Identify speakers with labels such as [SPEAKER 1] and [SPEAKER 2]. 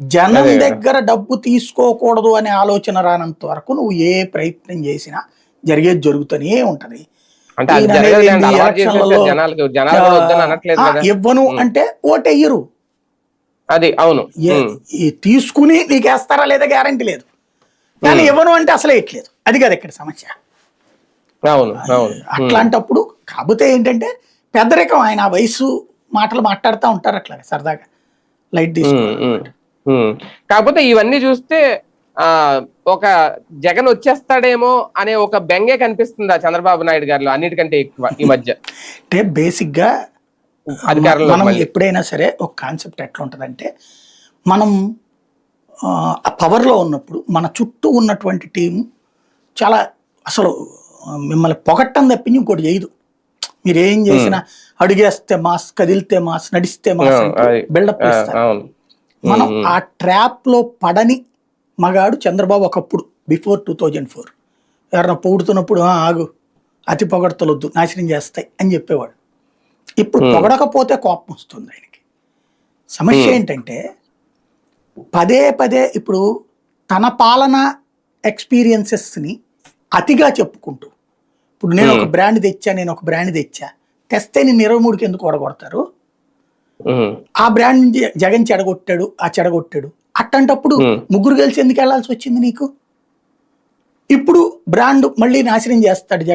[SPEAKER 1] జనం. దగ్గర డబ్బు తీసుకోకూడదు అనే ఆలోచన రానంత వరకు నువ్వు ఏ ప్రయత్నం చేసినా జరిగేది జరుగుతూనే ఉంటది. ఇవ్వను అంటే ఓటెయ్యరు.
[SPEAKER 2] అది అవును.
[SPEAKER 1] తీసుకుని నీకు వేస్తారా లేదా గ్యారంటీ లేదు. కానీ ఇవ్వను అంటే అసలే ఇట్లేదు. అది కదా ఇక్కడ సమస్య.
[SPEAKER 2] అవును
[SPEAKER 1] అట్లాంటప్పుడు కాకపోతే ఏంటంటే పెద్దరికం ఆయన వయసు మాటలు మాట్లాడుతూ ఉంటారు అట్లా సరదాగా. లైట్ తీసుకు
[SPEAKER 2] ఉమ్, ఉమ్, ఉమ్. కాకపోతే ఇవన్నీ చూస్తే ఆ ఒక జగన్ వచ్చేస్తాడేమో అనే ఒక బెంగే కనిపిస్తుంది ఆ చంద్రబాబు నాయుడు గారిలో అన్నిటికంటే ఎక్కువ ఈ మధ్య.
[SPEAKER 1] అంటే
[SPEAKER 2] బేసిక్గా
[SPEAKER 1] మనం. ఎప్పుడైనా సరే ఒక కాన్సెప్ట్ ఎట్లా ఉంటుందంటే మనం ఆ పవర్లో ఉన్నప్పుడు మన చుట్టూ ఉన్నటువంటి టీం చాలా అసలు మిమ్మల్ని పొగట్టం తప్పించి ఇంకోటి చేయదు. మీరు ఏం చేసినా అడిగేస్తే మాస్ కదిలితే మాస్ నడిస్తే మాస్. బిల్డప్ ఇస్తారు
[SPEAKER 2] అవును.
[SPEAKER 1] మనం ఆ ట్రాప్లో పడని మగాడు చంద్రబాబు ఒకప్పుడు బిఫోర్ టూ థౌజండ్ ఫోర్. ఎవరన్నా పొగుడుతున్నప్పుడు "ఆ, ఆగు అతి పొగడతలొద్దు నాశనం చేస్తాయి అని చెప్పేవాడు. ఇప్పుడు పొగడకపోతే కోపం వస్తుంది ఆయనకి. సమస్య ఏంటంటే పదే పదే ఇప్పుడు తన పాలన ఎక్స్పీరియన్సెస్ని అతిగా చెప్పుకుంటూ ఇప్పుడు నేను ఒక బ్రాండ్ తెచ్చా నేను ఒక బ్రాండ్ తెచ్చా తెస్తే నేను ఇరవై మూడుకి ఎందుకు ఓడగొడతారు? ఆ బ్రాండ్ నుంచి జగన్ చెడగొట్టాడు ఆ చెడగొట్టాడు. అట్టంటప్పుడు. ముగ్గురు కలిసి ఎందుకు వెళ్ళాల్సి వచ్చింది నీకు? ఇప్పుడు బ్రాండ్ మళ్ళీ నాశనం చేస్తాడు జగన్.